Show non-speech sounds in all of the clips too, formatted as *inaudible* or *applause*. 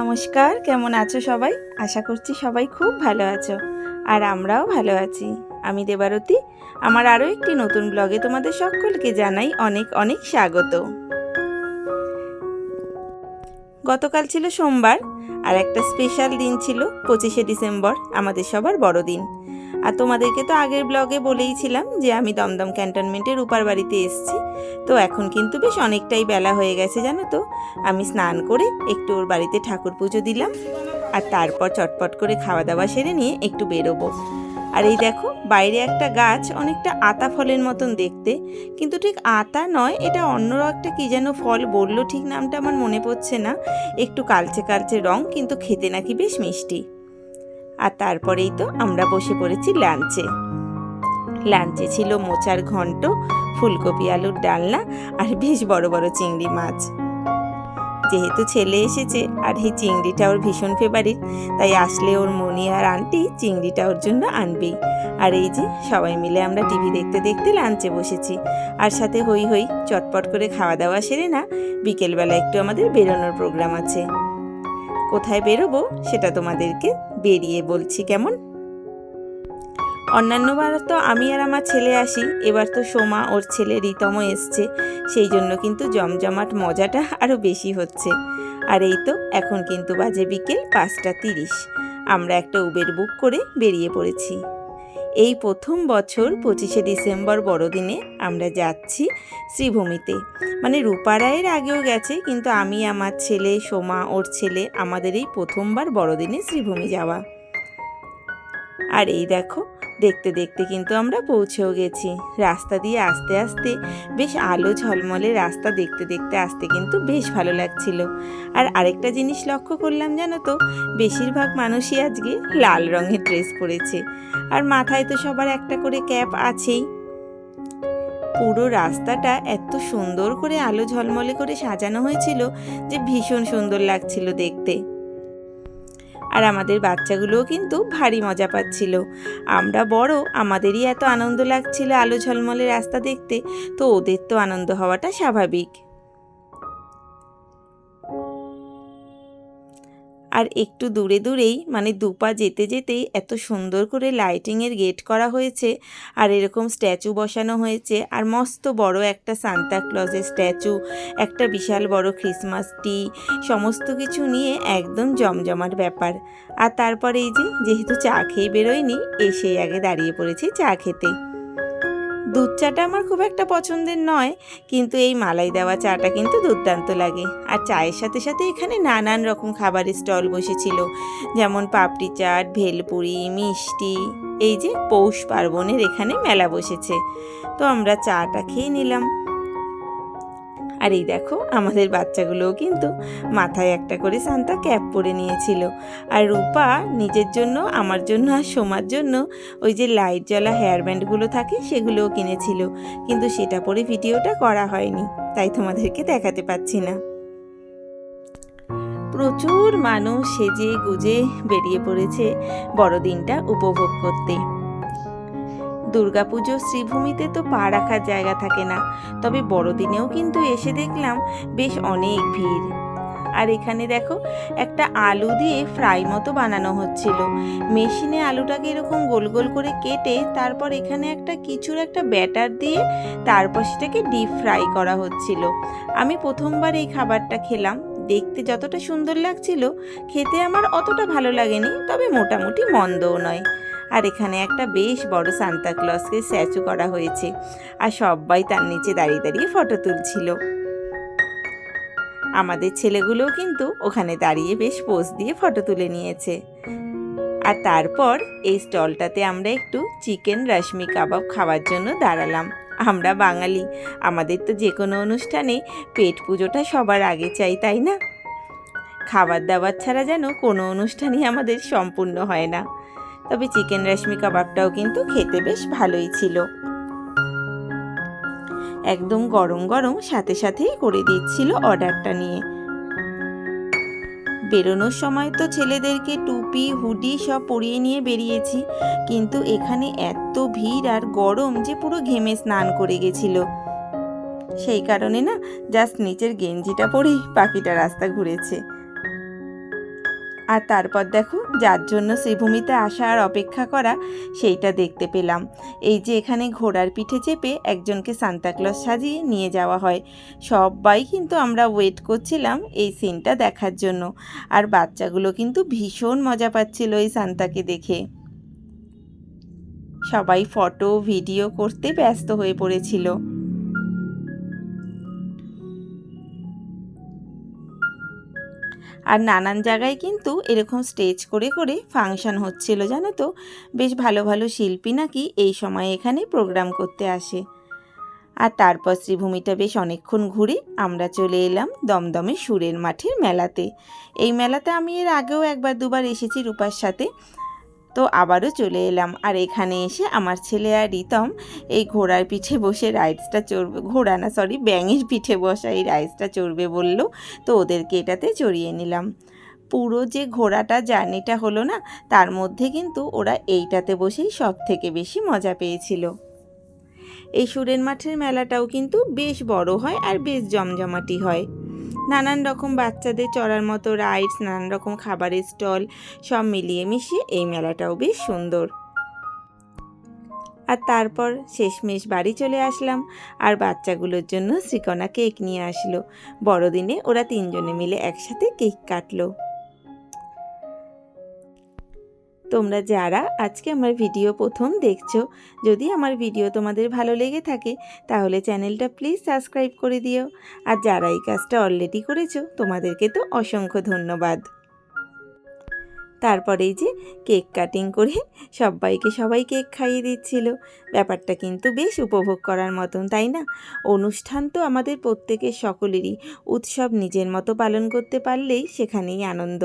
নমস্কার, কেমন আছো সবাই? আশা করছি সবাই খুব ভালো আছো আর আমরাও ভালো আছি। আমি দেবারতী, আমার আরও একটি নতুন ব্লগে তোমাদের সকলকে জানাই অনেক অনেক স্বাগত। গতকাল ছিল সোমবার আর একটা স্পেশাল দিন ছিল পঁচিশে ডিসেম্বর, আমাদের সবার বড়দিন। আর তোমাদেরকে তো আগের ব্লগে বলেইছিলাম যে আমি দমদম ক্যান্টনমেন্টের উপার বাড়িতে এসেছি। তো এখন কিন্তু বেশ অনেকটাই বেলা হয়ে গেছে, জানো তো। আমি স্নান করে একটু ওর বাড়িতে ঠাকুর পুজো দিলাম আর তারপর চটপট করে খাওয়া দাওয়া সেরে নিয়ে একটু বেরোবো। আর এই দেখো, বাইরে একটা গাছ অনেকটা আতা ফলের মতন দেখতে, কিন্তু ঠিক আতা নয়, এটা অন্য একটা কী যেন ফল বলল ঠিক নামটা আমার মনে পড়ছে না। একটু কালচে কালচে রং, কিন্তু খেতে নাকি বেশ মিষ্টি। আর তারপরেই তো আমরা বসে পড়েছি লাঞ্চে। লাঞ্চে ছিল মোচার ঘন্ট, ফুলকপি আলুর ডালনা আর বেশ বড় বড় চিংড়ি মাছ। যেহেতু ছেলে এসেছে আর এই চিংড়িটা ওর ভীষণ ফেভারিট তাই আসলে ওর মনি আর আন্টি চিংড়িটা ওর জন্য আনবেই। আর এই যে সবাই মিলে আমরা টিভি দেখতে দেখতে লাঞ্চে বসেছি। আর সাথে হই হই চটপট করে খাওয়া দাওয়া সেরে না বিকেলবেলা একটু আমাদের বেরোনোর প্রোগ্রাম আছে। কোথায় বেরোবো সেটা তোমাদেরকে বেরিয়ে বলছি, কেমন? অন্যান্যবার তো আমি আর আমার ছেলে আসি, এবার তো সোমা ওর ছেলে রিতম এসছে, সেই জন্য কিন্তু জমজমাট মজাটা *laughs* আরও বেশি হচ্ছে। আর এই তো, এখন কিন্তু বাজে বিকেল পাঁচটা তিরিশ। আমরা একটা উবের বুক করে বেরিয়ে পড়েছি। এই প্রথম বছর পঁচিশে ডিসেম্বর বড়দিনে আমরা যাচ্ছি শ্রীভূমিতে। মানে রূপারায়ের আগেও গেছে, কিন্তু আমি, আমার ছেলে, সোমা, ওর ছেলে আমাদের এই প্রথমবার বড়দিনে শ্রীভূমি যাওয়া। আর এই দেখো দেখতে দেখতে কিন্তু আমরা পৌঁছেও গেছি। রাস্তা দিয়ে আস্তে আস্তে বেশ আলো ঝলমলে রাস্তা দেখতে দেখতে আসতে কিন্তু বেশ ভালো লাগছিল। আর আরেকটা জিনিস লক্ষ্য করলাম জানো তো, বেশিরভাগ মানুষই আজকে লাল রঙের ড্রেস পরেছে। আর মাথায় তো সবার একটা করে ক্যাপ আছেই। পুরো রাস্তাটা এত সুন্দর করে আলো ঝলমলে করে সাজানো হয়েছিল যে ভীষণ সুন্দর লাগছিল দেখতে। আর আমাদের বাচ্চাগুলোও কিন্তু ভারী মজা পাচ্ছিল। আমরা বড়, আমাদেরই এত আনন্দ লাগছিল আলো ঝলমলে রাস্তা দেখতে, তো ওদের তো আনন্দ হওয়াটা স্বাভাবিক। আর একটু দূরে দূরেই মানে দুপা যেতে যেতেই এত সুন্দর করে লাইটিংয়ের গেট করা হয়েছে আর এরকম স্ট্যাচু বসানো হয়েছে আর মস্ত বড় একটা সান্তা ক্লজের স্ট্যাচু একটা বিশাল বড় ক্রিসমাস ট্রি সমস্ত কিছু নিয়ে একদম জমজমাট ব্যাপার। আর তারপরে এই যে, যেহেতু চা খেয়ে বেরোয়নি, এসেই আগে দাঁড়িয়ে পড়েছি চা খেতে। দুধ চাটা আমার খুব একটা পছন্দের নয়, কিন্তু এই মালাই দেওয়া চাটা কিন্তু দুর্দান্ত লাগে। আর চায়ের সাথে সাথে এখানে নানান রকম খাবারের স্টল বসেছিল, যেমন পাপড়ি চাট, ভেলপুরি, মিষ্টি, এই যে পৌষ পার্বণের এখানে মেলা বসেছে। তো আমরা চাটা খেয়ে নিলাম। আর এই দেখো, আমাদের বাচ্চাগুলোও কিন্তু মাথায় একটা করে সান্তা ক্যাপ পরে নিয়েছিল। আর রূপা নিজের জন্য, আমার জন্য আর সোমার জন্য ওই যে লাইট জ্বলা হেয়ার ব্যান্ডগুলো থাকে, সেগুলোও কিনেছিল। কিন্তু সেটা পরে ভিডিওটা করা হয়নি, তাই তোমাদেরকে দেখাতে পাচ্ছি না। প্রচুর মানুষ সেজে গুজে বেরিয়ে পড়েছে বড়দিনটা উপভোগ করতে। দুর্গাপুজো শ্রীভূমিতে তো পা রাখার জায়গা থাকে না। তবে বড়দিনেও কিন্তু এসে দেখলাম বেশ অনেক ভিড়। আর এখানে দেখো, একটা আলু দিয়ে ফ্রাই মতো বানানো হচ্ছিল। মেশিনে আলুটাকে এরকম গোল গোল করে কেটে তারপর এখানে একটা কিছুর একটা ব্যাটার দিয়ে তারপর সেটাকে ডিপ ফ্রাই করা হচ্ছিল। আমি প্রথমবার এই খাবারটা খেলাম। দেখতে যতটা সুন্দর লাগছিল, খেতে আমার অতটা ভালো লাগেনি, তবে মোটামুটি মন্দও নয়। আর এখানে একটা বেশ বড় সান্তা ক্লসকে স্ট্যাচু করা হয়েছে। আর সবাই তার নিচে দাঁড়িয়ে দাঁড়িয়ে ফটো তুলছিল। আমাদের ছেলেগুলোও কিন্তু ওখানে দাঁড়িয়ে বেশ পোজ দিয়ে ফটো তুলে নিয়েছে। আর তারপর এই স্টলটাতে আমরা একটু চিকেন রশ্মি কাবাব খাওয়ার জন্য দাঁড়ালাম। আমরা বাঙালি, আমাদের তো যে কোনো অনুষ্ঠানে পেট পুজোটা সবার আগে চাই, তাই না? খাবার দাবার ছাড়া যেন কোনো অনুষ্ঠানই আমাদের সম্পূর্ণ হয় না। তবে চিকেন রেশমি কাবাবটাও কিন্তু খেতে বেশ ভালোই ছিল। একদম গরম গরম সাথে সাথেই করে দিচ্ছিল অর্ডারটা নিয়ে। বেরোনোর সময় তো ছেলেদেরকে টুপি, হুডি সব পরিয়ে নিয়ে বেরিয়েছি, কিন্তু এখানে এত ভিড় আর গরম যে পুরো ঘেমে স্নান করে গেছিল। সেই কারণে না জাস্ট নিচের গেঞ্জিটা পরেই পাখিটা রাস্তা ঘুরেছে। আর তারপর দেখো, যার জন্য শ্রীভূমিতে আসা আর অপেক্ষা করা, সেইটা দেখতে পেলাম। এই যে এখানে ঘোড়ার পিঠে চেপে একজনকে সান্তাক্লজ সাজিয়ে নিয়ে যাওয়া হয়। সবাই কিন্তু আমরা ওয়েট করছিলাম এই সিনটা দেখার জন্য। আর বাচ্চাগুলো কিন্তু ভীষণ মজা পাচ্ছিল এই সান্তাকে দেখে। সবাই ফটো ভিডিও করতে ব্যস্ত হয়ে পড়েছিল। আর নানান জায়গায় কিন্তু এরকম স্টেজ করে করে ফাংশন হচ্ছিল, জানো তো? বেশ ভালো ভালো শিল্পী নাকি এই সময় এখানে প্রোগ্রাম করতে আসে। আর তারপর শ্রীভূমিটা বেশ অনেকক্ষণ ঘুরে আমরা চলে এলাম দমদমে সুরের মাঠের মেলাতে। এই মেলাতে আমি এর আগেও একবার, দুবার এসেছি রূপার সাথে। তো আবারও চলে এলাম। আর এখানে এসে আমার ছেলে আর রিতম এই ঘোড়ার পিঠে বসে রাইডসটা চড়বে, ঘোড়া না সরি ব্যাঙের পিঠে বসা এই রাইডসটা চড়বে বলল। তো ওদেরকে এটাতে চড়িয়ে নিলাম। পুরো যে ঘোড়াটা জার্নিটা হলো না, তার মধ্যে কিন্তু ওরা এইটাতে বসেই সব থেকে বেশি মজা পেয়েছিল। এই সুরের মাঠের মেলাটাও কিন্তু বেশ বড় হয় আর বেশ জমজমাটি হয়। নানান রকম বাচ্চাদের চড়ার মতো রাইডস নানান রকম খাবারের স্টল সব মিলিয়ে মিশিয়ে এই মেলাটাও বেশ সুন্দর। আর তারপর শেষমেশ বাড়ি চলে আসলাম। আর বাচ্চাগুলোর জন্য শ্রীকণা কেক নিয়ে আসলো। বড়দিনে ওরা তিনজনে মিলে একসাথে কেক কাটলো। তোমরা যারা আজকে আমার ভিডিও প্রথম দেখছ, যদি আমার ভিডিও তোমাদের ভালো লেগে থাকে, তাহলে চ্যানেলটা প্লিজ সাবস্ক্রাইব করে দিও। আর যারা এই কাজটা অলরেডি করেছ, তোমাদেরকে তো অসংখ্য ধন্যবাদ। তারপরেই যে কেক কাটিং করে সবাইকে সবাই কেক খাইয়ে দিচ্ছিল। ব্যাপারটা কিন্তু বেশ উপভোগ করার মতন, তাই না? অনুষ্ঠান তো আমাদের প্রত্যেকের সকলেরই, উৎসব নিজের মতো পালন করতে পারলেই সেখানেই আনন্দ।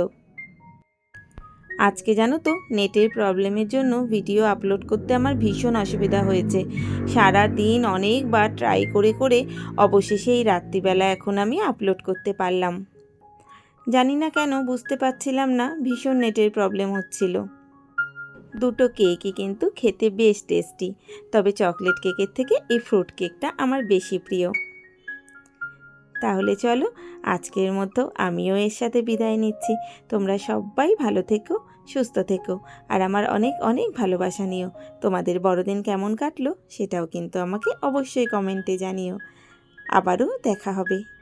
আজকে জানো তো, নেটের প্রবলেমের জন্য ভিডিও আপলোড করতে আমার ভীষণ অসুবিধা হয়েছে। সারা দিন অনেকবার ট্রাই করে করে অবশেষে এই রাত্রিবেলা এখন আমি আপলোড করতে পারলাম। জানি না কেন বুঝতে পারছিলাম না, ভীষণ নেটের প্রবলেম হচ্ছিল। দুটো কেকই কিন্তু খেতে বেশ টেস্টি তবে চকলেট কেকের থেকে এই ফ্রুট কেকটা আমার বেশি প্রিয়। তাহলে চলো আজকের মতো আমিও এর সাথে বিদায় নিচ্ছি। তোমরা সবাই ভালো থেকো, সুস্থ থেকো। আর আমার অনেক অনেক ভালোবাসা নিও। তোমাদের বড়দিন কেমন কাটলো সেটাও কিন্তু আমাকে অবশ্যই কমেন্টে জানিও। আবারও দেখা হবে।